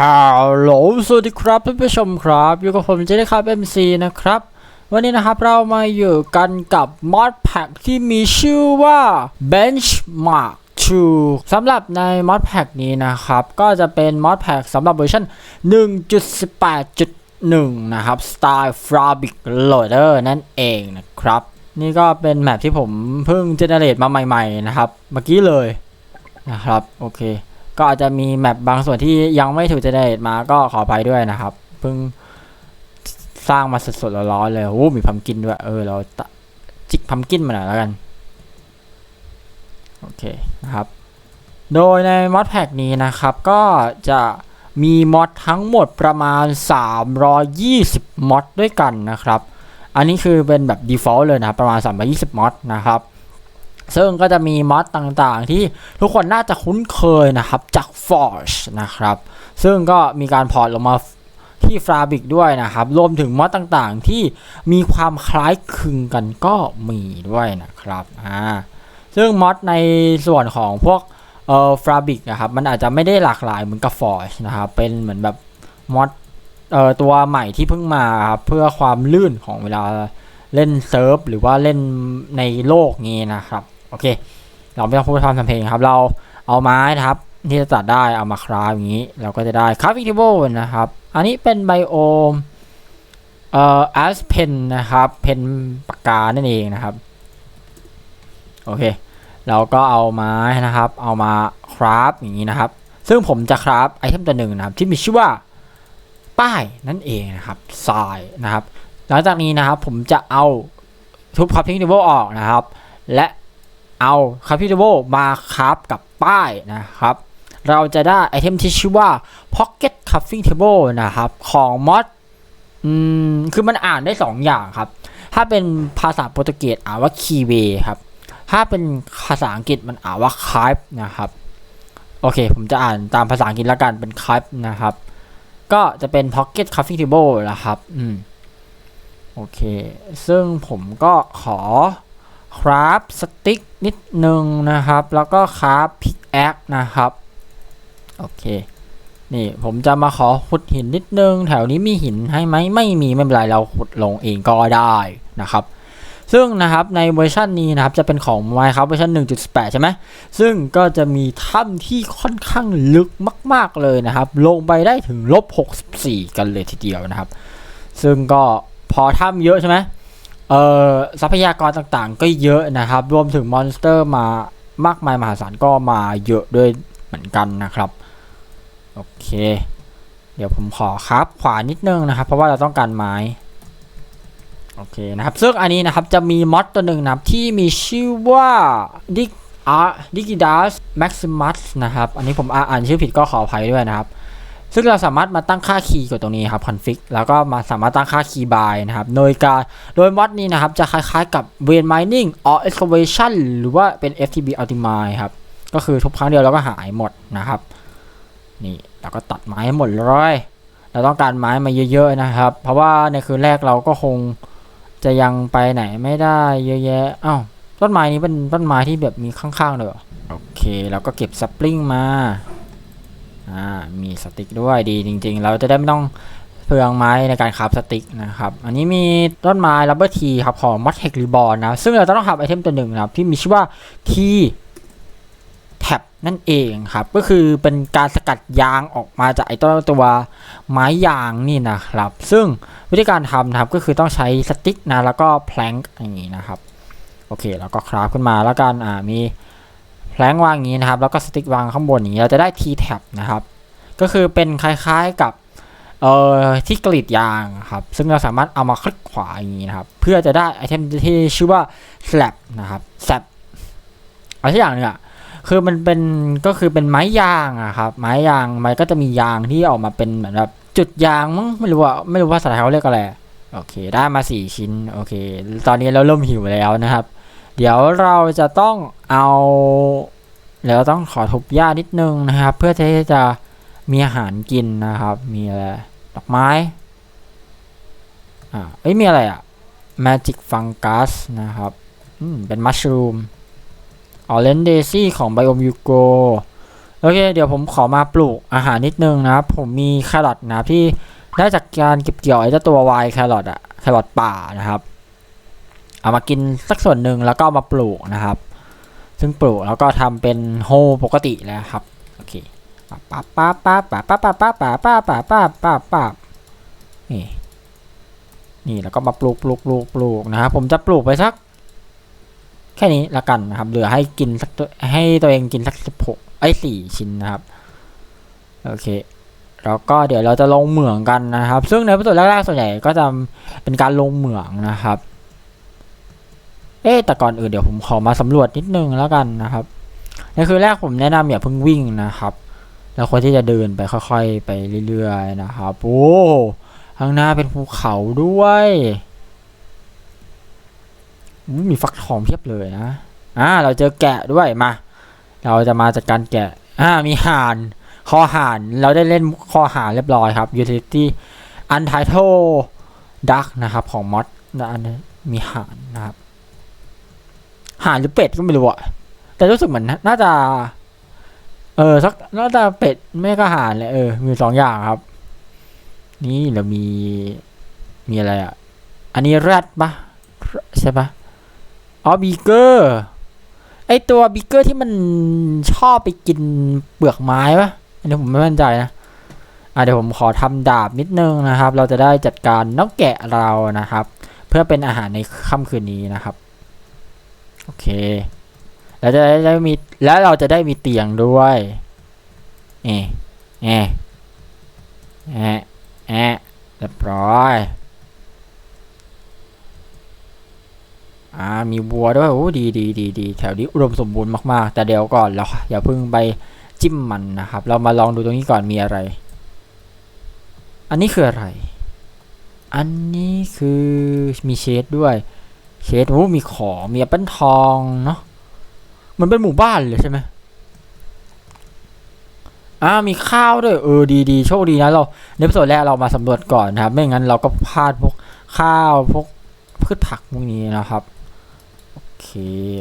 ฮัลโหลสวัสดีครับท่านผู้ชมครับอยู่กับผมเจได้ครับ MC นะครับ วันนี้นะครับเรามาอยู่กันกับมอดแพ็กที่มีชื่อว่า Benchmark 2สำหรับในมอดแพ็กนี้นะครับ ก็จะเป็นมอดแพ็กสำหรับเวอร์ชัน1.18.1 นะครับ Style Fabric Loader นั่นเองนะครับ นี่ก็เป็นแมปที่ผมเพิ่งเจเนเรตมาใหม่ ๆ นะครับ เมื่อกี้เลยนะครับ โอเค ก็อาจจะมีแมปบางส่วนที่ยังไม่ถูกจเนเรตมาก็ขออภัยด้วยนะครับ เพิ่งสร้างมาสดๆร้อนๆเลยโอ้มีพัมกินด้วย เออ เราจิกพัมกินมาหน่อยแล้วกัน โอเคนะครับ โดยในมอดแพ็กนี้นะครับ ก็จะมีมอดทั้งหมดประมาณ 320 มอดด้วยกันนะครับ อันนี้คือเป็นแบบ default เลยนะครับ ประมาณ 320 มอดนะครับ ซึ่งก็จะมีมอดต่างๆ ที่ทุกคนน่าจะคุ้นเคยนะครับ จาก Forge นะครับ ซึ่งก็มีการพอร์ตลงมาที่ Fabric ด้วยนะครับ รวมถึงมอดต่างๆ ที่มีความคล้ายคลึงกันก็มีด้วยนะครับอ่าซึ่งมอดในส่วนของพวกเอ่อ Fabric นะครับ มันอาจจะไม่ได้หลากหลายเหมือนกับ Forge นะครับ เป็นเหมือนแบบมอดเอ่อตัวใหม่ที่เพิ่งมาครับเพื่อความลื่นของเวลาเล่นเซิร์ฟหรือว่าเล่นในโลกนี้นะครับ โอเค เราไม่ต้องพูดทำทำเพลงครับ เราเอาไม้นะครับ ที่จะตัดได้เอามาคราฟอย่างนี้ เราก็จะได้คราฟฟิงเทเบิลนะครับ อันนี้เป็นไบโอมเอ่อแอสเพนนะครับ เพนปากกานั่นเองนะครับ โอเค เราก็เอาไม้นะครับ เอามาคราฟอย่างนี้นะครับ ซึ่งผมจะคราฟไอเทมตัวหนึ่งนะครับ ที่มีชื่อว่าป้ายนั่นเองนะครับทรายนะครับ หลังจากนี้นะครับผมจะเอาทุบคราฟฟิงเทเบิลออกนะครับ และ เอาคาพิเทเบิลมาคราฟกับป้ายนะครับ เราจะได้ไอเทมที่ชื่อว่า Pocket Cuffing Table นะครับ ของมอดอืมคือมันอ่านได้ 2 อย่างครับ ถ้าเป็นภาษาโปรตุเกสอ่านว่า Keyway ครับ ถ้าเป็นภาษาอังกฤษมันอ่านว่า c a p นะครับ โอเค ผมจะอ่านตามภาษาอังกฤษแล้วกันเป็น c a p นะครับ ก็จะเป็น Pocket Cuffing Table นะครับ อืม โอเค ซึ่งผมก็ขอ คราฟสติ๊กนิดหนึ่งนะครับ แล้วก็คราฟพิกแอคนะครับ โอเค นี่ผมจะมาขอขุดหินนิดนึง แถวนี้มีหินให้ไหมไม่มีไม่เป็นไรเราขุดลงเองก็ได้นะครับซึ่งนะครับในเวอร์ชันนี้นะครับจะเป็นของ Minecraft เวอร์ชัน1.8 ใช่ไหมซึ่งก็จะมีถ้ำที่ค่อนข้างลึกมาก ๆเลยนะครับ ลงไปได้ถึงลบ64 กันเลยทีเดียวนะครับ ซึ่งก็พอถ้ำเยอะใช่ไหม เอ่อทรัพยากรต่างๆ ก็เยอะนะครับ รวมถึงมอนสเตอร์มามากมายมหาศาลก็มาเยอะด้วยเหมือนกันนะครับ โอเค เดี๋ยวผมขอครับขวานิดนึงนะครับ เพราะว่าเราต้องการไม้ โอเคนะครับซึ่งอันนี้นะครับจะมีมอดตัวหนึ่งนะครับที่มีชื่อว่าดิกอาดิกิดัสแม็กซิมัสนะครับ อันนี้ผมอ่านชื่อผิดก็ขออภัยด้วยนะครับ ซึ่งเราสามารถมาตั้งค่าคีย์กดตรงนี้ครับ config แล้วก็มาสามารถตั้งค่าคีย์บายนะครับโดยการโดยมอดนี้นะครับ จะคล้ายๆกับ vein mining or excavation หรือว่าเป็น ftb optimize ครับ ก็คือทุกครั้งเดียวเราก็หายหมดนะครับ นี่เราก็ตัดไม้หมดเลยเราต้องการไม้มาเยอะ ๆ นะครับ เพราะว่าในคืนแรกเราก็คงจะยังไปไหนไม่ได้เยอะแยะอ้าวต้นไม้นี้เป็นต้นไม้ที่แบบมีข้างๆเลยโอเค เราก็เก็บสปริงมา อ่ามีสติ๊กด้วยดีจริง ๆ เราจะได้ไม่ต้องเปลืองไม้ในการคราฟสติ๊กนะครับ อันนี้มีต้นไม้รับเบอร์ทีครับของมัดเทครีบอลนะ ซึ่งเราจะต้องทำไอเทมตัวหนึ่งนะครับ ที่มีชื่อว่า T แท็บนั่นเองครับ ก็คือเป็นการสกัดยางออกมาจากไอตัวตัวไม้ยางนี่นะครับ ซึ่งวิธีการทำนะครับก็คือต้องใช้สติ๊กนะแล้วก็แพลงอย่างนี้นะครับ โอเค แล้วก็คราฟขึ้นมาแล้วกันอ่ามี แพลงวางอย่างนี้นะครับ แล้วก็สติ๊กวางข้างบนอย่างนี้เราจะได้ T tab นะครับ ก็คือเป็นคล้ายๆกับเอ่อที่กรีดยางครับ ซึ่งเราสามารถเอามาคลิกขวาอย่างนี้นะครับ เพื่อจะได้ไอเทมที่ชื่อว่า slab นะครับ slab อะไรสักอย่างหนึงอะคือมันเป็นก็คือเป็นไม้ยางอะครับ ไม้ยางมันก็จะมียางที่ออกมาเป็นเหมือนแบบจุดยางมั้งไม่รู้ว่าไม่รู้ว่าภาษาไทยเขาเรียกอะไรโอเค ได้มาสี่ชิ้น โอเค ตอนนี้เราเริ่มหิวแล้วนะครับ เดี๋ยวเราจะต้องเอาเดี๋ยวต้องขอทุบหญ้านิดนึงนะครับ เพื่อที่จะมีอาหารกินนะครับ มีอะไรดอกไม้อ่าเอ้ยมีอะไรอะ่ะ Magic Fungus นะครับอืมเป็นมัชรูมออเรนเดซี่ของไบโอมยูโกโอเค เดี๋ยวผมขอมาปลูกอาหารนิดนึงนะครับ ผมมีแครอทนะครับที่ได้จากการเก็บเกี่ยวไอ้เจ้าตัววายแครอทอะแครอทป่านะครับ เอามากินสักส่วนหนึ่งแล้วก็มาปลูกนะครับ ซึ่งปลูกแล้วก็ทำเป็นโฮปกติแล้วครับโอเคปั๊บปั๊บปั๊บปั๊บปั๊บปั๊บปั๊บปั๊บปั๊บปั๊บปั๊บปั๊บปั๊บนี่นี่แล้วก็มาปลูกปลูกปลูกปลูกนะครับผมจะปลูกไปสัก แค่นี้ละกันนะครับ เหลือให้กินสักตัวให้ตัวเองกินสักสิบหกไอ้สี่ชิ้นนะครับโอเคแล้วก็เดี๋ยวเราจะลงเหมืองกันนะครับ ซึ่งในประตูแรกๆส่วนใหญ่ก็จะเป็นการลงเหมืองนะครับ เอ๊แต่ก่อนอื่นเดี๋ยวผมขอมาสำรวจนิดนึงแล้วกันนะครับในคือแรกผมแนะนำอย่าเพิ่งวิ่งนะครับ แล้วควรที่จะเดินไปค่อยๆ ไปเรื่อยๆนะครับโอ้ข้างหน้าเป็นภูเขาด้วยมีฟักทองเพียบเลยนะอ่าเราเจอแกะด้วยมา เราจะมาจัดการแกะอ่ามีห่าน คอห่าน เราได้เล่นคอห่านเรียบร้อยครับ utility untitled duck นะครับ ของมอดนะอันนี้มีห่านนะครับ ห่านหรือเป็ดก็ไม่รู้อะแต่รู้สึกเหมือนน่าจะ เออสักน่าจะเป็ดไม่ก็ห่านเลยเออมีสองอย่างครับ นี่เรามีมีอะไรอะอันนี้แรดปะใช่ปะอ๋อบีเกอร์ไอตัวบีเกอร์ที่มันชอบไปกินเปลือกไม้ปะอันนี้ผมไม่มั่นใจนะอะเดี๋ยวผมขอทำดาบนิดนึงนะครับ เราจะได้จัดการนกแกะเรานะครับ เพื่อเป็นอาหารในค่ำคืนนี้นะครับ โอเค แล้วจะได้มีแล้วเราจะได้มีเตียงด้วยเอเอะแอะแอะเรียบร้อยอ่ามีวัวด้วยโอ้ดีดีดีดีแถวนี้อุดมสมบูรณ์มากๆ แต่เดี๋ยวก่อนเราอย่าเพิ่งไปจิ้มมันนะครับ เรามาลองดูตรงนี้ก่อนมีอะไร อันนี้คืออะไร อันนี้คือมีเชดด้วย เชดโอ้มีของมีแอปเปิลทองเนาะมันเป็นหมู่บ้านเลยใช่ไหมอ่ามีข้าวด้วยเออดีดีโชคดีนะเราในส่วนแรกเรามาสำรวจก่อนนะครับ ไม่งั้นเราก็พลาดพวกข้าวพวกพืชผักพวกนี้นะครับโอเค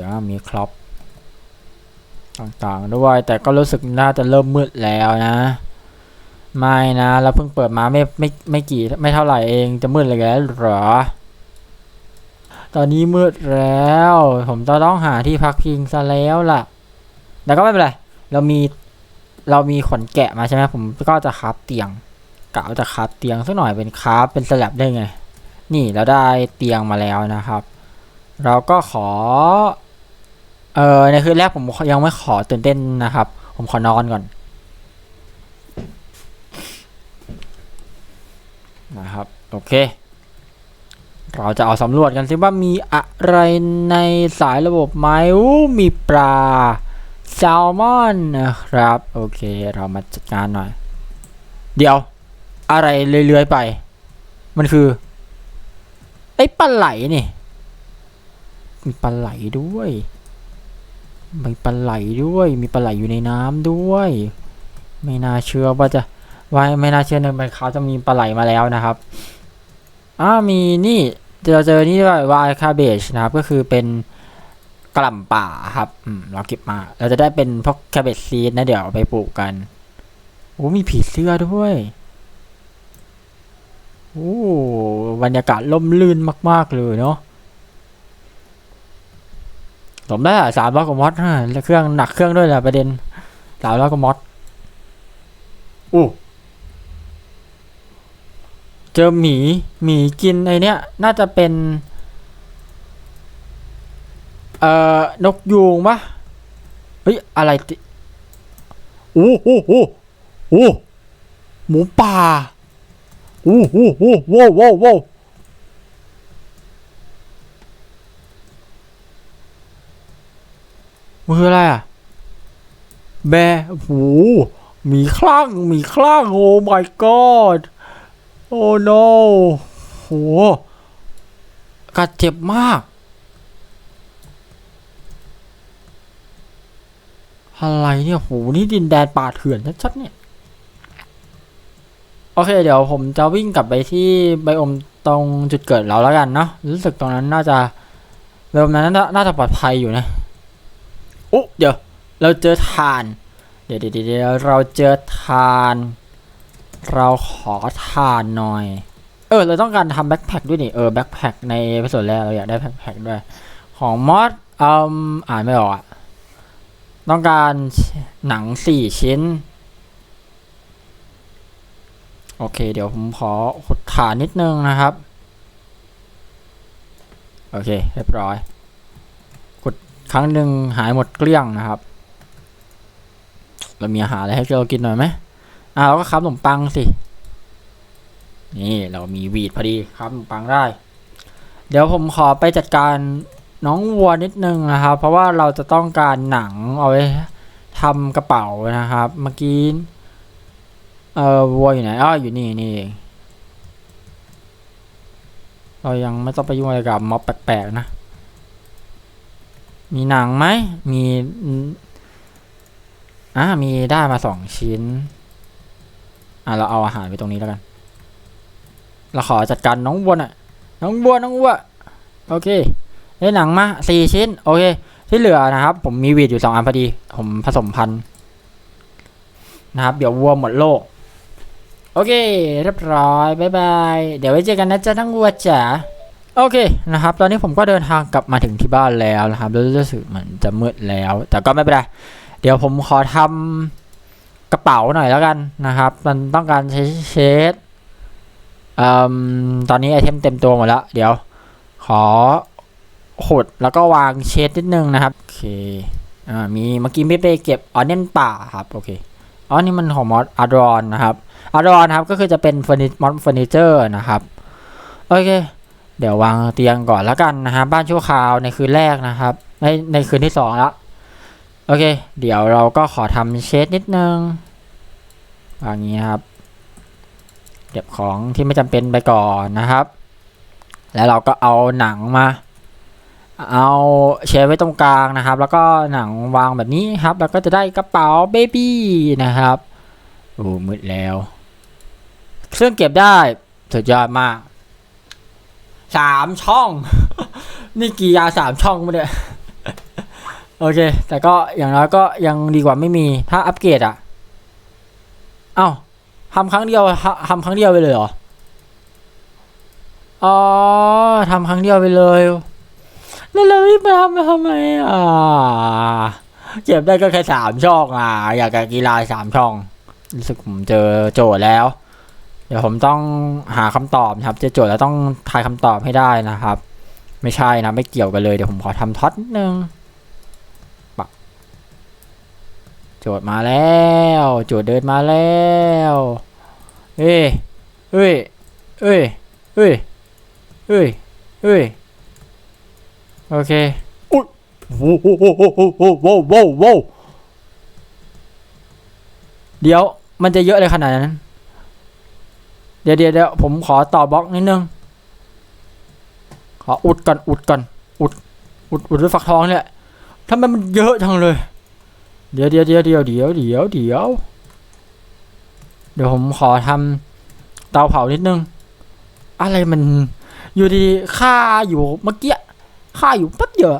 อ่ามีครอปต่างๆด้วยแต่ก็รู้สึกน่าจะเริ่มมืดแล้วนะ ไม่นะเราเพิ่งเปิดมาไม่ไม่ไม่กี่ไม่เท่าไหร่เองจะมืดเลยแล้วหรอ ตอนนี้มืดแล้ว ผมจะต้องหาที่พักพิงซะแล้วล่ะ แต่ก็ไม่เป็นไร เรามี เรามีขนแกะมาใช่ไหมผมก็จะคราฟเตียงกะจะคราฟเตียงสักหน่อยเป็นคราฟเป็นสลับได้ไง นี่เราได้เตียงมาแล้วนะครับ เราก็ขอ เออในคืนแรกผมยังไม่ขอตื่นเต้นนะครับ ผมขอนอนก่อนนะครับ โอเค เราจะเอาสำรวจกันสิว่ามีอะไรในสายระบบไหมอู้มีปลาแซลมอนนะครับ โอเคเรามาจัดการหน่อย เดี๋ยว อะไรเลื้อยๆไป มันคือ ไอ้ปลาไหลนี่มีปลาไหลด้วยมีปลาไหลด้วย มีปลาไหลอยู่ในน้ำด้วย ไม่น่าเชื่อว่าจะว่าไม่น่าเชื่อในเขาจะมีปลาไหลมาแล้วนะครับอ่ามีนี่ เราเจอนี่ด้วยวายคาเบจนะครับ ก็คือเป็นกล่ำป่าครับอืมเราเก็บมา เราจะได้เป็นพวกคาเบจซีดนะเดี๋ยวเอาไปปลูกกันโอ้มีผีเสื้อด้วยโอ้บรรยากาศล่มลื่นมาก ๆ เลยเนาะสมได้สามร้อยกว่ามอสแล้วเครื่องหนักเครื่องด้วยแหละประเด็นสามร้อยกว่ามอสอู้ เจอหมีหมีกินไอเนี้ยน่าจะเป็น เอ่อนกยูงปะเฮ้ย อะไรติโอ้โหโอ้โหหมูป่าโอ้โหโอ้โหว้าวว้าวว้าวมันคืออะไรอะ แบร์โอ้หมีคลั่งมีคลั่งโอ้ my god โอ้ no โห กัดเจ็บมาก อะไรเนี่ย โห นี่ดินแดนป่าเถื่อนชัดๆเนี่ย โอเค เดี๋ยวผมจะวิ่งกลับไปที่ไบโอมตรงจุดเกิดเราแล้วกันเนาะ รู้สึกตรงนั้นน่าจะไบโอมนั้นน่าจะปลอดภัยอยู่นะโอ้เดี๋ยว เราเจอถ่านเดี๋ยวเดี๋ยวเดี๋ยวเราเจอทาน เราขอทานหน่อย เออ เราต้องการทำแบ็คแพคด้วยนี่ เออ แบ็คแพคในพิโซดแรกเราอยากได้แบ็คแพคด้วย ของมอสอืมอ่านไม่ออกอะต้องการหนังสี่ชิ้น โอเค เดี๋ยวผมขอขุดฐานนิดนึงนะครับ โอเค เรียบร้อย ขุดครั้งหนึ่งหายหมดเกลี้ยงนะครับ เรามีอาหารอะไรให้เรากินหน่อยไหม อ่าเราก็ค้าขนมปังสิ นี่เรามีวีดพอดีครับขนมปังได้ เดี๋ยวผมขอไปจัดการน้องวัวนิดนึงนะครับ เพราะว่าเราจะต้องการหนังเอาไว้ทำกระเป๋านะครับ เมื่อกี้เอ่อวัวอยู่ไหนอ้ออยู่นี่นี่เองเรายังไม่ต้องไปยุ่งอะไรกับม็อบแปลกๆนะ มีหนังไหม มี อ่า มีได้มาสองชิ้น อะเราเอาอาหารไปตรงนี้แล้วกัน เราขอจัดการน้องวัวน่ะ น้องวัวน้องวัวโอเคได้หนังมาสี่ชิ้น โอเค ที่เหลือนะครับ ผมมีวีดอยู่สองอันพอดี ผมผสมพันธุ์นะครับเดี๋ยววัวหมดโลก โอเค เรียบร้อยบายบายเดี๋ยวไว้เจอกันนะจ๊ะทั้งวัวจ๋าโอเคนะครับ ตอนนี้ผมก็เดินทางกลับมาถึงที่บ้านแล้วนะครับแล้วรู้สึกเหมือนจะมืดแล้ว แต่ก็ไม่เป็นไรเดี๋ยวผมขอทำ กระเป๋าหน่อยแล้วกันนะครับ มันต้องการใช้เชดตอนนี้ไอเทมเต็มตัวหมดแล้ว เดี๋ยว ขอขุดแล้วก็วางเชดนิดนึงนะครับ โอเคอ่ามีเมื่อกี้ไม่ไปเก็บออนเนนป่าครับ โอเคอ๋อนี่มันของมอสอาร์ดอนนะครับอาร์ดอนครับก็คือจะเป็นเฟอร์นิมอสเฟอร์นิเจอร์นะครับ โอเค เดี๋ยววางเตียงก่อนแล้วกันนะครับ บ้านชั่วคราวในคืนแรกนะครับ ในในคืนที่สองแล้ว เค เดี๋ยวเราก็ขอทำเชดนิดนึงวางอย่างนี้ครับ เก็บของที่ไม่จำเป็นไปก่อนนะครับ แล้วเราก็เอาหนังมา เอาเชดไว้ตรงกลางนะครับ แล้วก็หนังวางแบบนี้ครับ แล้วก็จะได้กระเป๋าเบบี้นะครับโอ้มืดแล้ว เครื่องเก็บได้สุดยอดมากสามช่อง นี่กี่ยาสามช่องมาเนี่ย โอเค แต่ก็อย่างน้อยก็ยังดีกว่าไม่มีถ้าอัปเกรดอะ เอ้าทำครั้งเดียวทำครั้งเดียวไปเลยเหรอ อ๋อทำครั้งเดียวไปเลย แล้วเราไม่ไปทำทำไมอะเก็บได้ก็แค่สามช่องอะ อยากกีฬาสามช่องรู้สึกผมเจอโจทย์แล้ว เดี๋ยวผมต้องหาคำตอบนะครับ เจอโจทย์แล้วต้องทายคำตอบให้ได้นะครับ ไม่ใช่นะ ไม่เกี่ยวกันเลย เดี๋ยวผมขอทำท็อตนึง โจดมาแล้ว โจดเดินมาแล้วเอ้ยเอ้ยเอ้ยเอ้ยเอ้ยเอ้ยโอเคอุ้ยโว้โว้โว้โว้โวโวเดี๋ยวมันจะเยอะเลยขนาดนั้น เดี๋ยวเดี๋ยวเดี๋ยวผมขอต่อบล็อกนิดนึง ขออุดก่อนอุดก่อนอุดอุดอุดด้วยฝักทองเนี่ยทำไมมันเยอะจังเลย เดี๋ยวเดี๋ยวเดี๋ยวเดี๋ยวเดี๋ยวเดี๋ยวเดี๋ยวเดี๋ยวผมขอทำเตาเผานิดนึง อะไรมันอยู่ดีค่าอยู่เมื่อกี้ค่าอยู่แป๊บเยอะ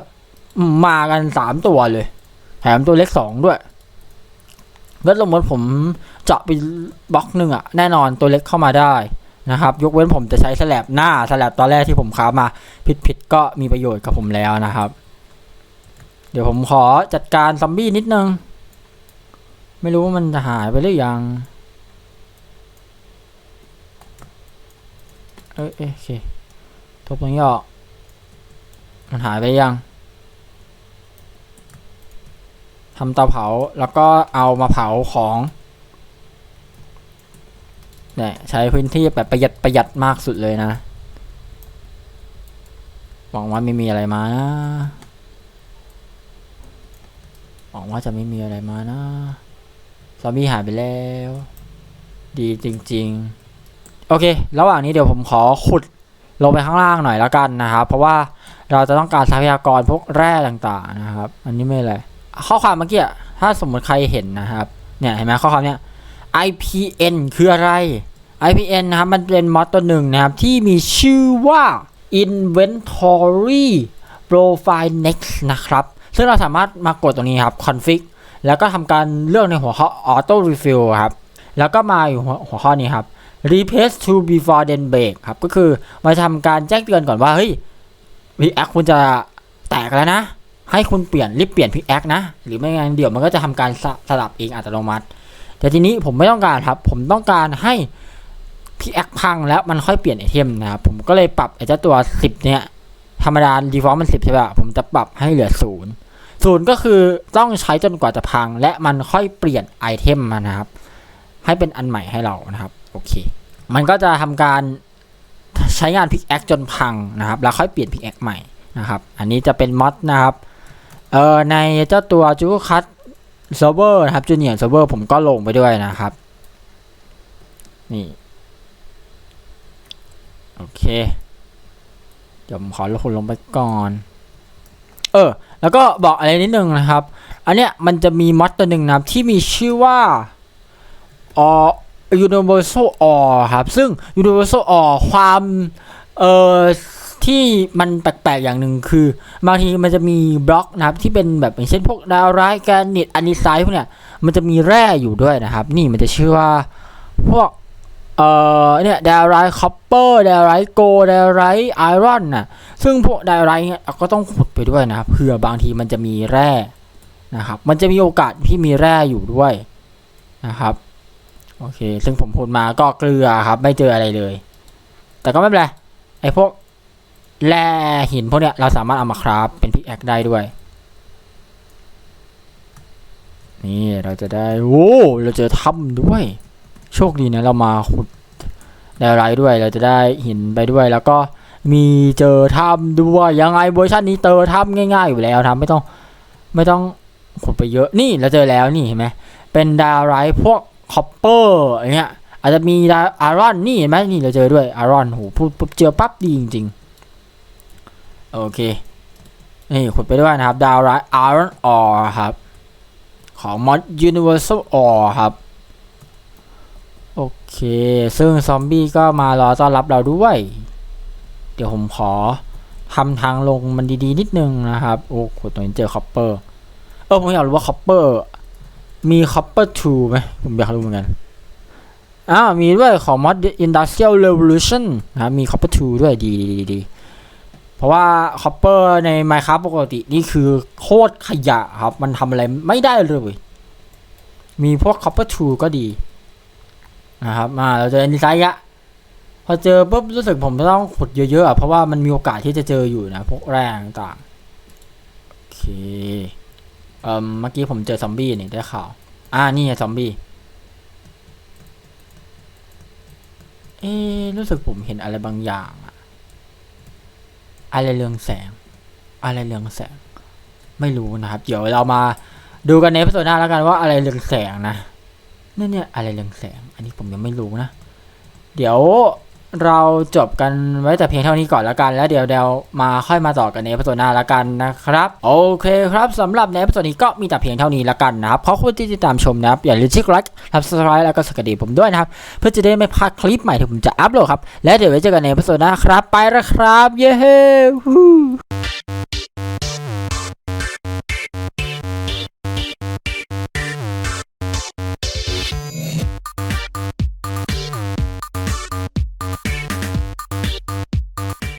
มมากันสามตัวเลยแถมตัวเล็กสองด้วยแล้วสมมติผมเจาะไปบล็อกหนึ่งอะแน่นอนตัวเล็กเข้ามาได้นะครับ ยกเว้นผมจะใช้สลับหน้าสลับตอนแรกที่ผมค้ามาผิดๆก็มีประโยชน์กับผมแล้วนะครับ เดี๋ยวผมขอจัดการซอมบี้นิดนึง ไม่รู้ว่ามันจะหายไปหรือยังเอยเอยโอเคทุบตรงนี้ออก มันหายไปยังทำเตาเผาแล้วก็เอามาเผาของเนี่ยใช้พื้นที่แบบประหยัดประหยัดมากสุดเลยนะ หวังว่าไม่มีอะไรมานะ หวังว่าจะไม่มีอะไรมานะซอมบี้หายไปแล้ว ดีจริง ๆ โอเค ระหว่างนี้เดี๋ยวผมขอขุดลงไปข้างล่างหน่อยแล้วกันนะครับ เพราะว่าเราจะต้องการทรัพยากรพวกแร่ต่างๆนะครับ อันนี้ไม่อะไรข้อความเมื่อกี้ถ้าสมมติใครเห็นนะครับเนี่ยเห็นไหมข้อความเนี้ย IPN คืออะไร IPN นะครับมันเป็นมอดตัวหนึ่งนะครับ ที่มีชื่อว่า Inventory Profile Next นะครับ ซึ่งเราสามารถมากดตรงนี้ครับ config แล้วก็ทำการเลือกในหัวข้อ auto refill ครับ แล้วก็มาอยู่หัวข้อนี้ครับ replace to before then break ครับ ก็คือมาทำการแจ้งเตือนก่อนว่า เฮ้ยพิกแอคคุณจะแตกแล้วนะ ให้คุณเปลี่ยนรีบเปลี่ยนพิกแอคนะ หรือไม่งั้นเดี๋ยวมันก็จะทำการสสลับเองอัตโนมัติ แต่ทีนี้ผมไม่ต้องการครับ ผมต้องการให้พิกแอคพังแล้วมันค่อยเปลี่ยนไอเทมนะครับ ผมก็เลยปรับไอเจ้าตัว 10 เนี่ยธรรมดา default มัน 10 ใช่ป่ะ ผมจะปรับให้เหลือศูนย์ ศูนย์ก็คือต้องใช้จนกว่าจะพัง และมันค่อยเปลี่ยนไอเทมมานะครับ ให้เป็นอันใหม่ให้เรานะครับ โอเค มันก็จะทำการใช้งานพิกแอคจนพังนะครับ แล้วค่อยเปลี่ยนพิกแอคใหม่นะครับ อันนี้จะเป็นมอดนะครับเอ่อในเจ้าตัวจูคัตเซิร์ฟเวอร์นะครับจูเนียร์เซิร์ฟเวอร์ผมก็ลงไปด้วยนะครับ นี่ โอเค เดี๋ยวผมขอลงลงไปก่อน เออ แล้วก็บอกอะไรนิดนึงนะครับ อันเนี้ยมันจะมีมอดตัวหนึ่งนะครับที่มีชื่อว่าออ universal or ครับ ซึ่ง universal or ความเอ่อที่มันแปลกๆอย่างหนึ่งคือบางทีมันจะมีบล็อกนะครับที่เป็นแบบอย่างเช่นพวกดาวไรท์แกรนิตอันนี้ไซด์พวกเนี้ยมันจะมีแร่อยู่ด้วยนะครับ นี่มันจะชื่อว่าพวก เอ่อเนี่ยดาไรท์คอปเปอร์ดาไรท์โกดาไรท์ไอรอนน่ะซึ่งพวกดาไรท์เนี่ยก็ต้องขุดไปด้วยนะครับเผื่อบางทีมันจะมีแร่นะครับมันจะมีโอกาสที่มีแร่อยู่ด้วยนะครับโอเค ซึ่งผมพูดมาก็เกลือครับ ไม่เจออะไรเลย แต่ก็ไม่เป็นไรไอพวกแร่หินพวกเนี้ยเราสามารถเอามาคราฟเป็นพิกแอคได้ด้วย นี่เราจะได้โอ้เราเจอถ้ำด้วย โชคดีนะเรามาขุดได้ไรด้วยเราจะได้หินไปด้วยแล้วก็มีเจอถ้ำด้วยยังไงเวอร์ชันนี้เจอถ้ำง่าย ๆ อยู่แล้วทำไม่ต้องไม่ต้องขุดไปเยอะนี่เราเจอแล้วนี่เห็นไหมเป็นดาวไรพวกคอปเปอร์อย่างเงี้ยอาจจะมีดาวอารอนนี่เห็นไหมนี่เราเจอด้วยอารอนโหพูดปุ๊บเจอปั๊บดีจริงๆโอเคนี่ขุดไปด้วยนะครับดาวไรอารอนออครับของมอด Universal Or ครับ เค ซึ่งซอมบี้ก็มารอต้อนรับเราด้วย เดี๋ยวผมขอทำทางลงมันดีๆ นิดนึงนะครับ โอ้โหตรงนี้เจอคอปเปอร์ เออผมอยากรู้ว่าคอปเปอร์ มีคอปเปอร์2ไหมผมอยากรู้เหมือนกันอ้าวมีด้วยของ Mod Industrial Revolution นะครับมี Copper 2ด้วยดีดีดีเพราะว่า Copper ใน Minecraft ปกตินี่คือโคตรขยะครับ มันทำอะไรไม่ได้เลย มีพวก Copper 2ก็ดี นะครับมาเราเจอ a น d ไซต์อะพอเจอปุ๊บรู้สึกผมต้องขุดเยอะๆอะเพราะว่ามันมีโอกาสที่จะเจออยู่นะพวกแร่ต่างๆโอเคเอ่อเมื่อกี้ผมเจอซอมบี้นี่ได้ข่าวอ่านี่ไงซอมบี้เอ๊รู้สึกผมเห็นอะไรบางอย่างอะอะไรเรืองแสง อะไรเรืองแสง ไม่รู้นะครับ เดี๋ยวเรามาดูกันในพิโซดหน้าแล้วกันว่าอะไรเรืองแสงนะ เนี่ยเนี่ยอะไรเรืองแสง อันนี้ผมยังไม่รู้นะ เดี๋ยวเราจบกันไว้แต่เพียงเท่านี้ก่อนล้วกัน แล้วเดี๋ยวเดี๋ยวมาค่อยมาต่อกันในพิโซดหน้าล้วกันนะครับ โอเคครับสำหรับในพิโซดนี้ก็มีแต่เพียงเท่านี้ล้วกันนะครับขอบคุณที่ติดตามชมนะครับ อย่าลืมชิคไลค์ทับสไครต์แล้วก็สกดดีผมด้วยนะครับ เพื่อจะได้ไม่พลาดคลิปใหม่ที่ผมจะอัพโหลดครับ และเดี๋ยวไว้เจอกันในพิโซดหน้าครับ ไปล้วครับ เย้ฮู้